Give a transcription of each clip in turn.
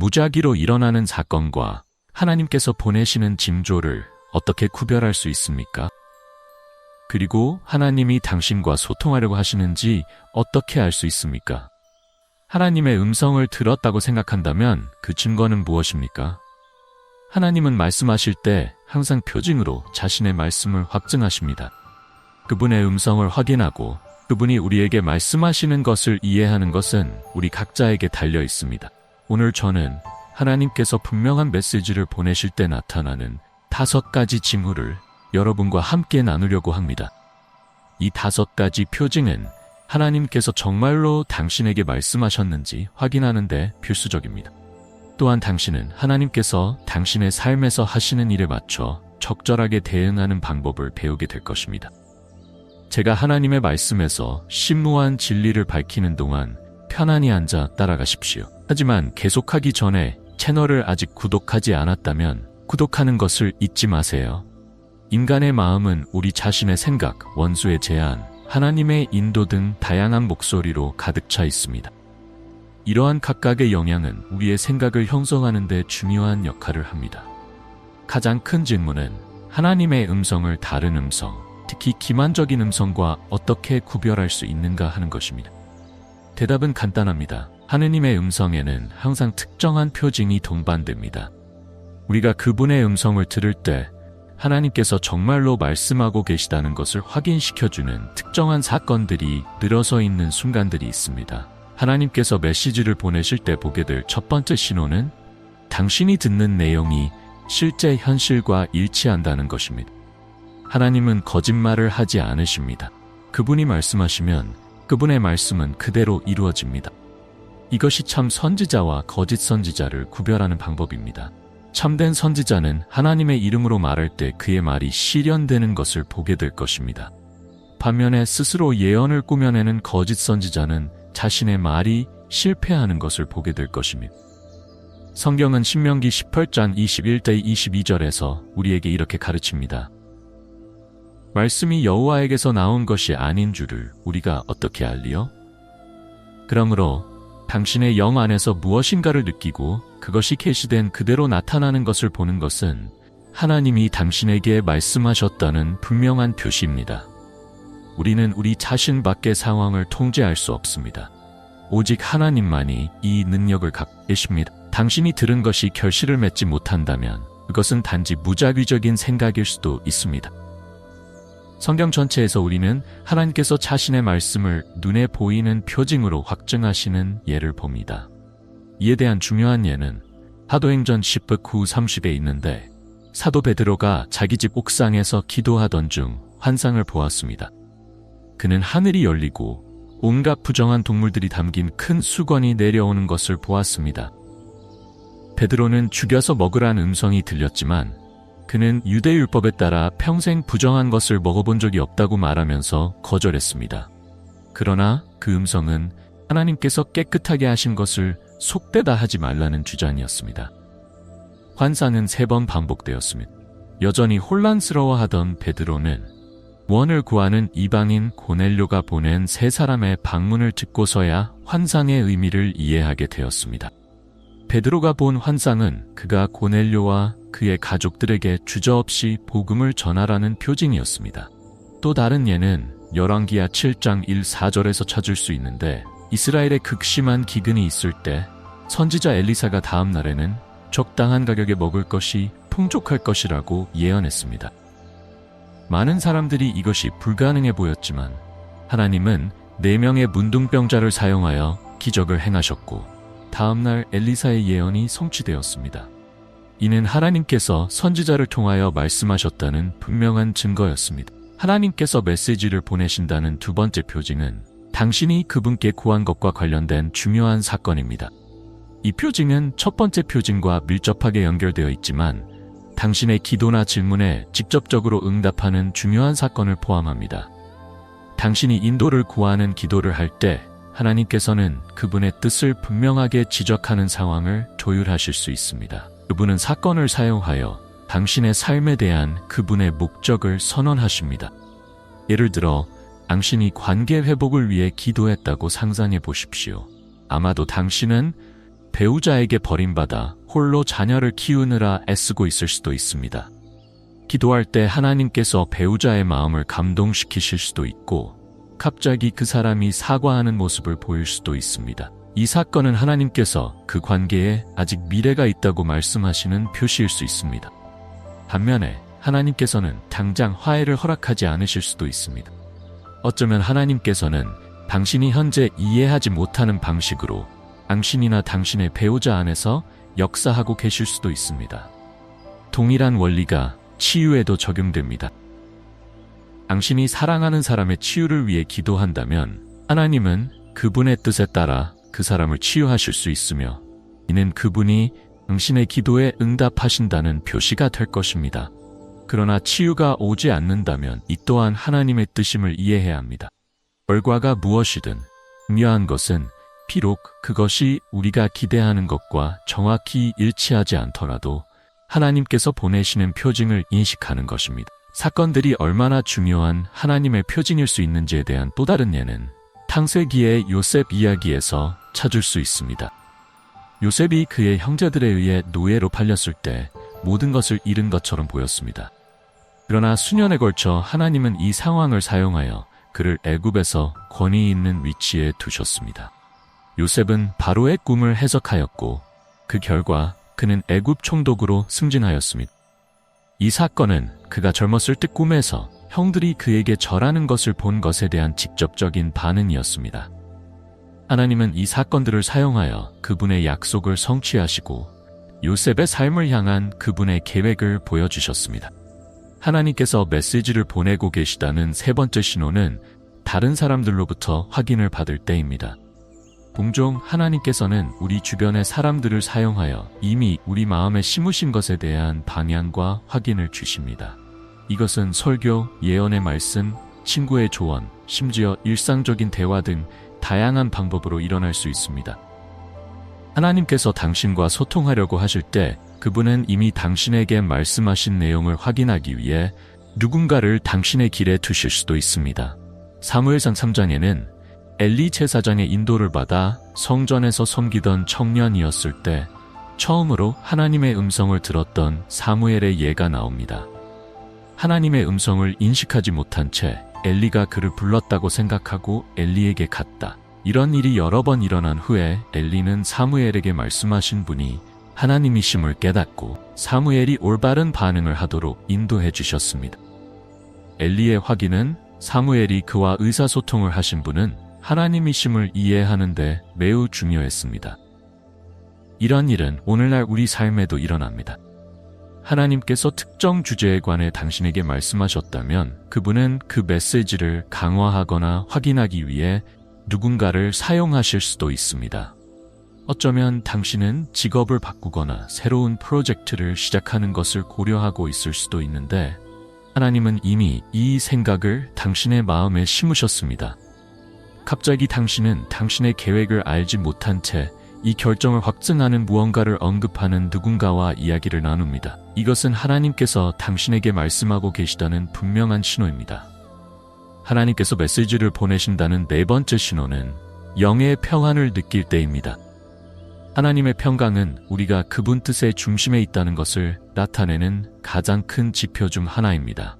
무작위로 일어나는 사건과 하나님께서 보내시는 징조를 어떻게 구별할 수 있습니까? 그리고 하나님이 당신과 소통하려고 하시는지 어떻게 알 수 있습니까? 하나님의 음성을 들었다고 생각한다면 그 증거는 무엇입니까? 하나님은 말씀하실 때 항상 표징으로 자신의 말씀을 확증하십니다. 그분의 음성을 확인하고 그분이 우리에게 말씀하시는 것을 이해하는 것은 우리 각자에게 달려 있습니다. 오늘 저는 하나님께서 분명한 메시지를 보내실 때 나타나는 다섯 가지 징후를 여러분과 함께 나누려고 합니다. 이 다섯 가지 표징은 하나님께서 정말로 당신에게 말씀하셨는지 확인하는데 필수적입니다. 또한 당신은 하나님께서 당신의 삶에서 하시는 일에 맞춰 적절하게 대응하는 방법을 배우게 될 것입니다. 제가 하나님의 말씀에서 심무한 진리를 밝히는 동안 편안히 앉아 따라가십시오. 하지만 계속하기 전에 채널을 아직 구독하지 않았다면 구독하는 것을 잊지 마세요. 인간의 마음은 우리 자신의 생각, 원수의 제안, 하나님의 인도 등 다양한 목소리로 가득 차 있습니다. 이러한 각각의 영향은 우리의 생각을 형성하는 데 중요한 역할을 합니다. 가장 큰 질문은 하나님의 음성을 다른 음성, 특히 기만적인 음성과 어떻게 구별할 수 있는가 하는 것입니다. 대답은 간단합니다. 하느님의 음성에는 항상 특정한 표징이 동반됩니다. 우리가 그분의 음성을 들을 때 하나님께서 정말로 말씀하고 계시다는 것을 확인시켜주는 특정한 사건들이 늘어서 있는 순간들이 있습니다. 하나님께서 메시지를 보내실 때 보게 될 첫 번째 신호는 당신이 듣는 내용이 실제 현실과 일치한다는 것입니다. 하나님은 거짓말을 하지 않으십니다. 그분이 말씀하시면 그분의 말씀은 그대로 이루어집니다. 이것이 참 선지자와 거짓 선지자를 구별하는 방법입니다. 참된 선지자는 하나님의 이름으로 말할 때 그의 말이 실현되는 것을 보게 될 것입니다. 반면에 스스로 예언을 꾸며내는 거짓 선지자는 자신의 말이 실패하는 것을 보게 될 것입니다. 성경은 신명기 18장 21대 22절에서 우리에게 이렇게 가르칩니다. 말씀이 여호와에게서 나온 것이 아닌 줄을 우리가 어떻게 알리요? 그러므로 당신의 영 안에서 무엇인가를 느끼고 그것이 계시된 그대로 나타나는 것을 보는 것은 하나님이 당신에게 말씀하셨다는 분명한 표시입니다. 우리는 우리 자신 밖의 상황을 통제할 수 없습니다. 오직 하나님만이 이 능력을 갖고 계십니다. 당신이 들은 것이 결실을 맺지 못한다면 그것은 단지 무작위적인 생각일 수도 있습니다. 성경 전체에서 우리는 하나님께서 자신의 말씀을 눈에 보이는 표징으로 확증하시는 예를 봅니다. 이에 대한 중요한 예는 사도행전 10부 9 30에 있는데 사도 베드로가 자기 집 옥상에서 기도하던 중 환상을 보았습니다. 그는 하늘이 열리고 온갖 부정한 동물들이 담긴 큰 수건이 내려오는 것을 보았습니다. 베드로는 죽여서 먹으란 음성이 들렸지만 그는 유대율법에 따라 평생 부정한 것을 먹어본 적이 없다고 말하면서 거절했습니다. 그러나 그 음성은 하나님께서 깨끗하게 하신 것을 속되다 하지 말라는 주장이었습니다. 환상은 세 번 반복되었습니다. 여전히 혼란스러워하던 베드로는 원을 구하는 이방인 고넬료가 보낸 세 사람의 방문을 듣고서야 환상의 의미를 이해하게 되었습니다. 베드로가 본 환상은 그가 고넬료와 그의 가족들에게 주저없이 복음을 전하라는 표징이었습니다. 또 다른 예는 열왕기야 7장 1, 4절에서 찾을 수 있는데 이스라엘에 극심한 기근이 있을 때 선지자 엘리사가 다음 날에는 적당한 가격에 먹을 것이 풍족할 것이라고 예언했습니다. 많은 사람들이 이것이 불가능해 보였지만 하나님은 4명의 문둥병자를 사용하여 기적을 행하셨고 다음날 엘리사의 예언이 성취되었습니다. 이는 하나님께서 선지자를 통하여 말씀하셨다는 분명한 증거였습니다. 하나님께서 메시지를 보내신다는 두 번째 표징은 당신이 그분께 구한 것과 관련된 중요한 사건입니다. 이 표징은 첫 번째 표징과 밀접하게 연결되어 있지만 당신의 기도나 질문에 직접적으로 응답하는 중요한 사건을 포함합니다. 당신이 인도를 구하는 기도를 할 때 하나님께서는 그분의 뜻을 분명하게 지적하는 상황을 조율하실 수 있습니다. 그분은 사건을 사용하여 당신의 삶에 대한 그분의 목적을 선언하십니다. 예를 들어, 당신이 관계 회복을 위해 기도했다고 상상해 보십시오. 아마도 당신은 배우자에게 버림받아 홀로 자녀를 키우느라 애쓰고 있을 수도 있습니다. 기도할 때 하나님께서 배우자의 마음을 감동시키실 수도 있고 갑자기 그 사람이 사과하는 모습을 보일 수도 있습니다. 이 사건은 하나님께서 그 관계에 아직 미래가 있다고 말씀하시는 표시일 수 있습니다. 반면에 하나님께서는 당장 화해를 허락하지 않으실 수도 있습니다. 어쩌면 하나님께서는 당신이 현재 이해하지 못하는 방식으로 당신이나 당신의 배우자 안에서 역사하고 계실 수도 있습니다. 동일한 원리가 치유에도 적용됩니다. 당신이 사랑하는 사람의 치유를 위해 기도한다면 하나님은 그분의 뜻에 따라 그 사람을 치유하실 수 있으며 이는 그분이 당신의 기도에 응답하신다는 표시가 될 것입니다. 그러나 치유가 오지 않는다면 이 또한 하나님의 뜻임을 이해해야 합니다. 결과가 무엇이든 중요한 것은 비록 그것이 우리가 기대하는 것과 정확히 일치하지 않더라도 하나님께서 보내시는 표징을 인식하는 것입니다. 사건들이 얼마나 중요한 하나님의 표징일 수 있는지에 대한 또 다른 예는 탕세기의 요셉 이야기에서 찾을 수 있습니다. 요셉이 그의 형제들에 의해 노예로 팔렸을 때 모든 것을 잃은 것처럼 보였습니다. 그러나 수년에 걸쳐 하나님은 이 상황을 사용하여 그를 애굽에서 권위 있는 위치에 두셨습니다. 요셉은 바로의 꿈을 해석하였고 그 결과 그는 애굽 총독으로 승진하였습니다. 이 사건은 그가 젊었을 때 꿈에서 형들이 그에게 절하는 것을 본 것에 대한 직접적인 반응이었습니다. 하나님은 이 사건들을 사용하여 그분의 약속을 성취하시고 요셉의 삶을 향한 그분의 계획을 보여주셨습니다. 하나님께서 메시지를 보내고 계시다는 세 번째 신호는 다른 사람들로부터 확인을 받을 때입니다. 종종 하나님께서는 우리 주변의 사람들을 사용하여 이미 우리 마음에 심으신 것에 대한 방향과 확인을 주십니다. 이것은 설교, 예언의 말씀, 친구의 조언, 심지어 일상적인 대화 등 다양한 방법으로 일어날 수 있습니다. 하나님께서 당신과 소통하려고 하실 때 그분은 이미 당신에게 말씀하신 내용을 확인하기 위해 누군가를 당신의 길에 두실 수도 있습니다. 사무엘상 3장에는 엘리 제사장의 인도를 받아 성전에서 섬기던 청년이었을 때 처음으로 하나님의 음성을 들었던 사무엘의 예가 나옵니다. 하나님의 음성을 인식하지 못한 채 엘리가 그를 불렀다고 생각하고 엘리에게 갔다. 이런 일이 여러 번 일어난 후에 엘리는 사무엘에게 말씀하신 분이 하나님이심을 깨닫고 사무엘이 올바른 반응을 하도록 인도해 주셨습니다. 엘리의 확인은 사무엘이 그와 의사소통을 하신 분은 하나님이심을 이해하는데 매우 중요했습니다. 이런 일은 오늘날 우리 삶에도 일어납니다. 하나님께서 특정 주제에 관해 당신에게 말씀하셨다면 그분은 그 메시지를 강화하거나 확인하기 위해 누군가를 사용하실 수도 있습니다. 어쩌면 당신은 직업을 바꾸거나 새로운 프로젝트를 시작하는 것을 고려하고 있을 수도 있는데 하나님은 이미 이 생각을 당신의 마음에 심으셨습니다. 갑자기 당신은 당신의 계획을 알지 못한 채 이 결정을 확증하는 무언가를 언급하는 누군가와 이야기를 나눕니다. 이것은 하나님께서 당신에게 말씀하고 계시다는 분명한 신호입니다. 하나님께서 메시지를 보내신다는 네 번째 신호는 영의 평안을 느낄 때입니다. 하나님의 평강은 우리가 그분 뜻의 중심에 있다는 것을 나타내는 가장 큰 지표 중 하나입니다.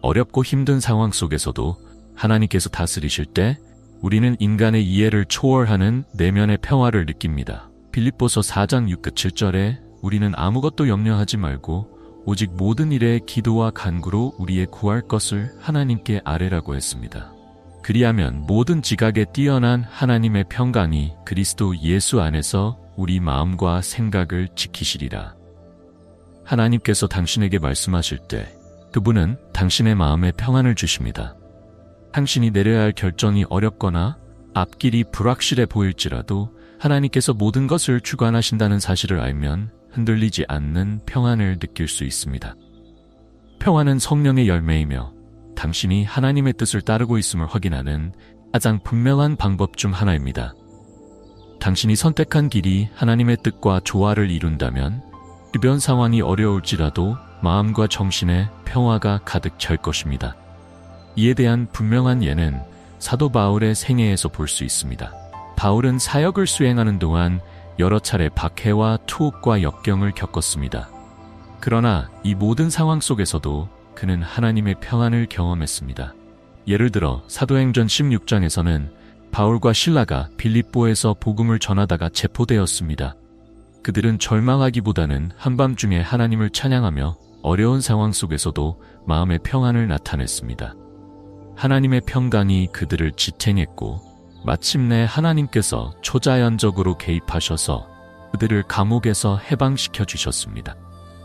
어렵고 힘든 상황 속에서도 하나님께서 다스리실 때 우리는 인간의 이해를 초월하는 내면의 평화를 느낍니다. 빌립보서 4장 6끝 7절에 우리는 아무것도 염려하지 말고 오직 모든 일에 기도와 간구로 우리의 구할 것을 하나님께 아뢰라고 했습니다. 그리하면 모든 지각에 뛰어난 하나님의 평강이 그리스도 예수 안에서 우리 마음과 생각을 지키시리라. 하나님께서 당신에게 말씀하실 때 그분은 당신의 마음에 평안을 주십니다. 당신이 내려야 할 결정이 어렵거나 앞길이 불확실해 보일지라도 하나님께서 모든 것을 주관하신다는 사실을 알면 흔들리지 않는 평안을 느낄 수 있습니다. 평안은 성령의 열매이며 당신이 하나님의 뜻을 따르고 있음을 확인하는 가장 분명한 방법 중 하나입니다. 당신이 선택한 길이 하나님의 뜻과 조화를 이룬다면 주변 상황이 어려울지라도 마음과 정신에 평화가 가득 찰 것입니다. 이에 대한 분명한 예는 사도 바울의 생애에서 볼 수 있습니다. 바울은 사역을 수행하는 동안 여러 차례 박해와 투옥과 역경을 겪었습니다. 그러나 이 모든 상황 속에서도 그는 하나님의 평안을 경험했습니다. 예를 들어 사도행전 16장에서는 바울과 신라가 빌립보에서 복음을 전하다가 체포되었습니다. 그들은 절망하기보다는 한밤중에 하나님을 찬양하며 어려운 상황 속에서도 마음의 평안을 나타냈습니다. 하나님의 평강이 그들을 지탱했고 마침내 하나님께서 초자연적으로 개입하셔서 그들을 감옥에서 해방시켜 주셨습니다.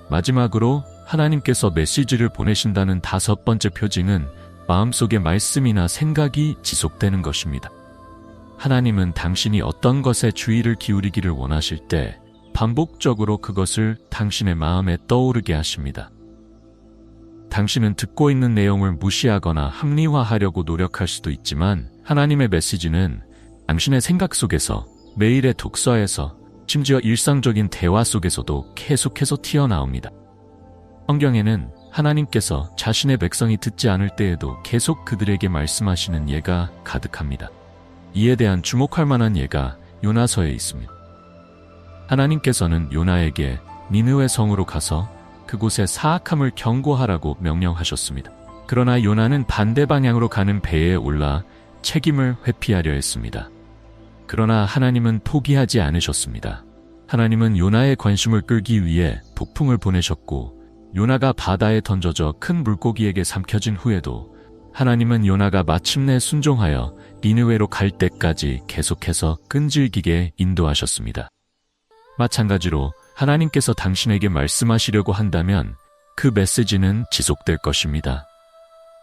마지막으로 하나님께서 메시지를 보내신다는 다섯 번째 표징은 마음속의 말씀이나 생각이 지속되는 것입니다. 하나님은 당신이 어떤 것에 주의를 기울이기를 원하실 때 반복적으로 그것을 당신의 마음에 떠오르게 하십니다. 당신은 듣고 있는 내용을 무시하거나 합리화하려고 노력할 수도 있지만 하나님의 메시지는 당신의 생각 속에서 매일의 독서에서 심지어 일상적인 대화 속에서도 계속해서 튀어나옵니다. 성경에는 하나님께서 자신의 백성이 듣지 않을 때에도 계속 그들에게 말씀하시는 예가 가득합니다. 이에 대한 주목할 만한 예가 요나서에 있습니다. 하나님께서는 요나에게 니느웨 성으로 가서 그곳의 사악함을 경고하라고 명령하셨습니다. 그러나 요나는 반대 방향으로 가는 배에 올라 책임을 회피하려 했습니다. 그러나 하나님은 포기하지 않으셨습니다. 하나님은 요나의 관심을 끌기 위해 폭풍을 보내셨고 요나가 바다에 던져져 큰 물고기에게 삼켜진 후에도 하나님은 요나가 마침내 순종하여 니느웨로 갈 때까지 계속해서 끈질기게 인도하셨습니다. 마찬가지로 하나님께서 당신에게 말씀하시려고 한다면 그 메시지는 지속될 것입니다.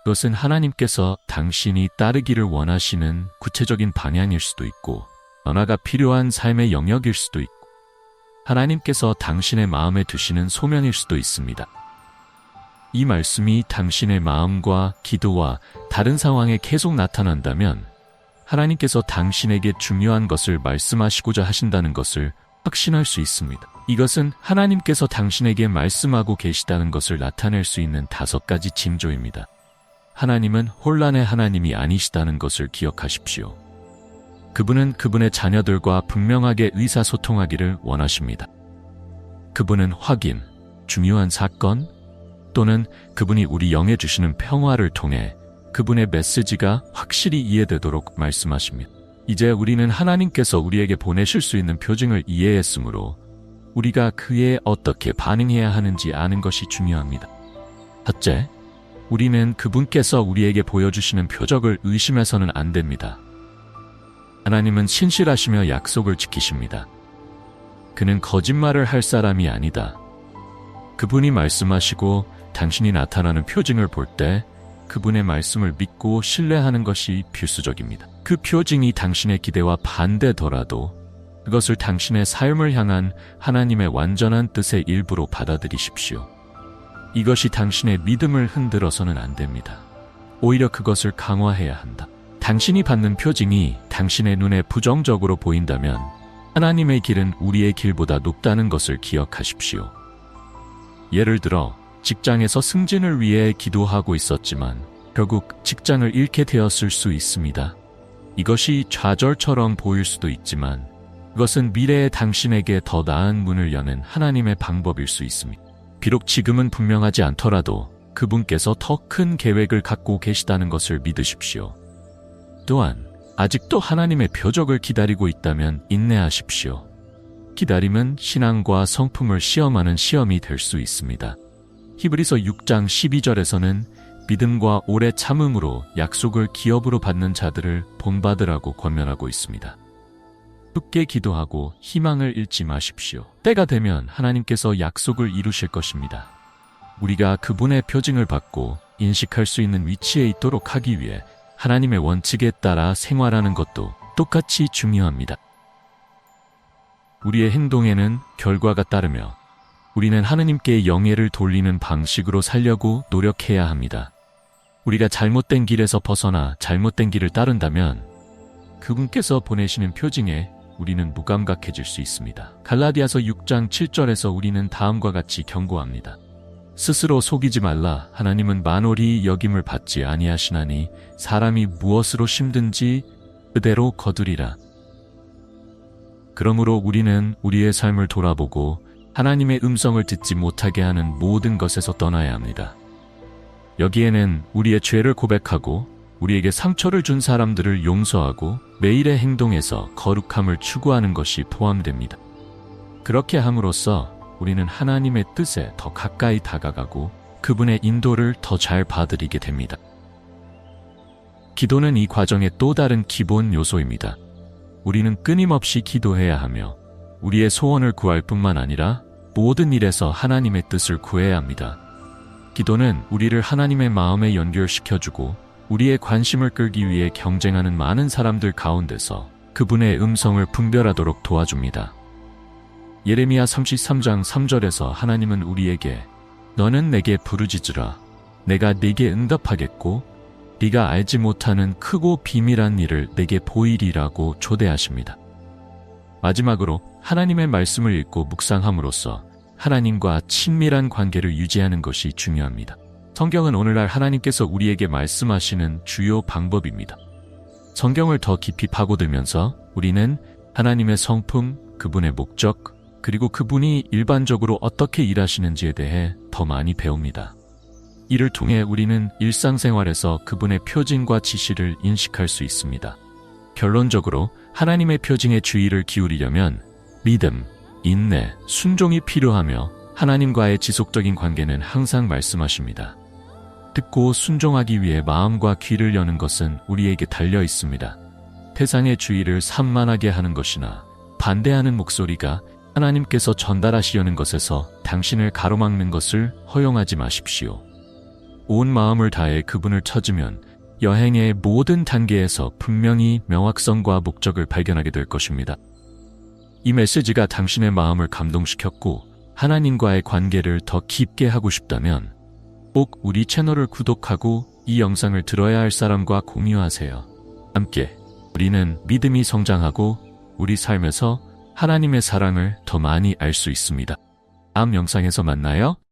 그것은 하나님께서 당신이 따르기를 원하시는 구체적인 방향일 수도 있고, 변화가 필요한 삶의 영역일 수도 있고, 하나님께서 당신의 마음에 두시는 소명일 수도 있습니다. 이 말씀이 당신의 마음과 기도와 다른 상황에 계속 나타난다면, 하나님께서 당신에게 중요한 것을 말씀하시고자 하신다는 것을 확신할 수 있습니다. 이것은 하나님께서 당신에게 말씀하고 계시다는 것을 나타낼 수 있는 다섯 가지 징조입니다. 하나님은 혼란의 하나님이 아니시다는 것을 기억하십시오. 그분은 그분의 자녀들과 분명하게 의사소통하기를 원하십니다. 그분은 확인, 중요한 사건, 또는 그분이 우리 영에 주시는 평화를 통해 그분의 메시지가 확실히 이해되도록 말씀하십니다. 이제 우리는 하나님께서 우리에게 보내실 수 있는 표징을 이해했으므로 우리가 그에 어떻게 반응해야 하는지 아는 것이 중요합니다. 첫째, 우리는 그분께서 우리에게 보여주시는 표적을 의심해서는 안 됩니다. 하나님은 신실하시며 약속을 지키십니다. 그는 거짓말을 할 사람이 아니다. 그분이 말씀하시고 당신이 나타나는 표징을 볼 때 그분의 말씀을 믿고 신뢰하는 것이 필수적입니다. 그 표징이 당신의 기대와 반대더라도 그것을 당신의 삶을 향한 하나님의 완전한 뜻의 일부로 받아들이십시오. 이것이 당신의 믿음을 흔들어서는 안 됩니다. 오히려 그것을 강화해야 한다. 당신이 받는 표징이 당신의 눈에 부정적으로 보인다면 하나님의 길은 우리의 길보다 높다는 것을 기억하십시오. 예를 들어 직장에서 승진을 위해 기도하고 있었지만 결국 직장을 잃게 되었을 수 있습니다. 이것이 좌절처럼 보일 수도 있지만 그것은 미래의 당신에게 더 나은 문을 여는 하나님의 방법일 수 있습니다. 비록 지금은 분명하지 않더라도 그분께서 더 큰 계획을 갖고 계시다는 것을 믿으십시오. 또한 아직도 하나님의 표적을 기다리고 있다면 인내하십시오. 기다림은 신앙과 성품을 시험하는 시험이 될 수 있습니다. 히브리서 6장 12절에서는 믿음과 오래 참음으로 약속을 기업으로 받는 자들을 본받으라고 권면하고 있습니다. 굳게 기도하고 희망을 잃지 마십시오. 때가 되면 하나님께서 약속을 이루실 것입니다. 우리가 그분의 표징을 받고 인식할 수 있는 위치에 있도록 하기 위해 하나님의 원칙에 따라 생활하는 것도 똑같이 중요합니다. 우리의 행동에는 결과가 따르며 우리는 하느님께 영예를 돌리는 방식으로 살려고 노력해야 합니다. 우리가 잘못된 길에서 벗어나 잘못된 길을 따른다면 그분께서 보내시는 표징에 우리는 무감각해질 수 있습니다. 갈라디아서 6장 7절에서 우리는 다음과 같이 경고합니다. 스스로 속이지 말라. 하나님은 만월이 여김을 받지 아니하시나니 사람이 무엇으로 심든지 그대로 거두리라. 그러므로 우리는 우리의 삶을 돌아보고 하나님의 음성을 듣지 못하게 하는 모든 것에서 떠나야 합니다. 여기에는 우리의 죄를 고백하고 우리에게 상처를 준 사람들을 용서하고 매일의 행동에서 거룩함을 추구하는 것이 포함됩니다. 그렇게 함으로써 우리는 하나님의 뜻에 더 가까이 다가가고 그분의 인도를 더 잘 받아들이게 됩니다. 기도는 이 과정의 또 다른 기본 요소입니다. 우리는 끊임없이 기도해야 하며 우리의 소원을 구할 뿐만 아니라 모든 일에서 하나님의 뜻을 구해야 합니다. 기도는 우리를 하나님의 마음에 연결시켜주고 우리의 관심을 끌기 위해 경쟁하는 많은 사람들 가운데서 그분의 음성을 분별하도록 도와줍니다. 예레미야 33장 3절에서 하나님은 우리에게 너는 내게 부르짖으라 내가 네게 응답하겠고 네가 알지 못하는 크고 비밀한 일을 내게 보이리라고 초대하십니다. 마지막으로 하나님의 말씀을 읽고 묵상함으로써 하나님과 친밀한 관계를 유지하는 것이 중요합니다. 성경은 오늘날 하나님께서 우리에게 말씀하시는 주요 방법입니다. 성경을 더 깊이 파고들면서 우리는 하나님의 성품, 그분의 목적, 그리고 그분이 일반적으로 어떻게 일하시는지에 대해 더 많이 배웁니다. 이를 통해 우리는 일상생활에서 그분의 표징과 지시를 인식할 수 있습니다. 결론적으로 하나님의 표징에 주의를 기울이려면 믿음, 인내, 순종이 필요하며 하나님과의 지속적인 관계는 항상 말씀하십니다. 듣고 순종하기 위해 마음과 귀를 여는 것은 우리에게 달려 있습니다. 태상의 주의를 산만하게 하는 것이나 반대하는 목소리가 하나님께서 전달하시려는 것에서 당신을 가로막는 것을 허용하지 마십시오. 온 마음을 다해 그분을 찾으면 여행의 모든 단계에서 분명히 명확성과 목적을 발견하게 될 것입니다. 이 메시지가 당신의 마음을 감동시켰고 하나님과의 관계를 더 깊게 하고 싶다면 꼭 우리 채널을 구독하고 이 영상을 들어야 할 사람과 공유하세요. 함께 우리는 믿음이 성장하고 우리 삶에서 하나님의 사랑을 더 많이 알 수 있습니다. 다음 영상에서 만나요.